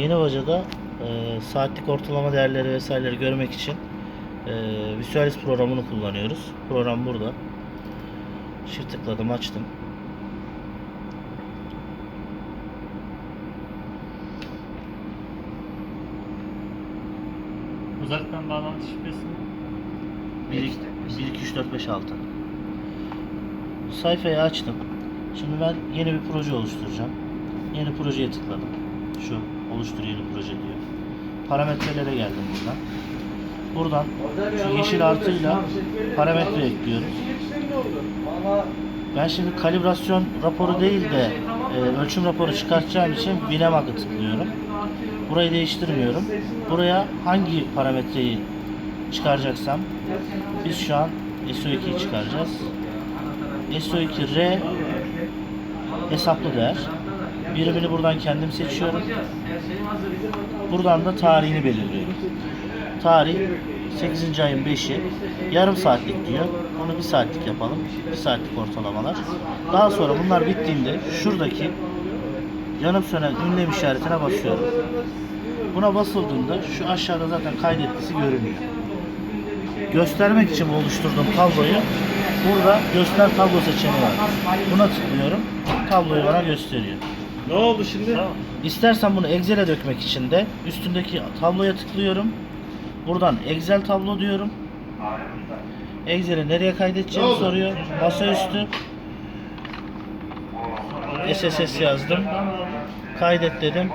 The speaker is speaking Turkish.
Yeni Hoca'da e, saatlik ortalama değerleri vesaireleri görmek için e, Visualis programını kullanıyoruz. Program burada. Çift tıkladım açtım. Uzaktan bağlantı şifresi 1, 2, 3, 4, 5, 6. Sayfayı açtım. Şimdi ben yeni bir proje oluşturacağım. Yeni projeye tıkladım. Şu oluştur yeni proje diyor. Parametrelere geldim buradan. Buradan şu yeşil artıyla parametre ekliyorum. Ben şimdi kalibrasyon raporu değil de e, ölçüm raporu çıkartacağım için Winemag'ı tıklıyorum. Burayı değiştirmiyorum. Buraya hangi parametreyi çıkaracaksam biz şu an SO2'yi çıkaracağız. SO2 R hesaplı değer. Birimini buradan kendim seçiyorum. Buradan da tarihini belirliyorum. Tarih 8. ayın 5'i. Yarım saatlik diyor. Onu bir saatlik yapalım. Bir saatlik ortalamalar. Daha sonra bunlar bittiğinde şuradaki yanıp sönen ünlem işaretine basıyorum. Buna basıldığında şu aşağıda zaten kaydetlisi görünüyor. Göstermek için oluşturduğum tabloyu burada göster tablo seçeneği var. Buna tıklıyorum. Tabloyu bana gösteriyor. Ne oldu şimdi? Tamam. İstersen bunu Excel'e dökmek için de üstündeki tabloya tıklıyorum. Buradan Excel tablo diyorum. Excel'e nereye kaydedeceğimi soruyor. Masaüstü. SSS yazdım. Kaydet dedim.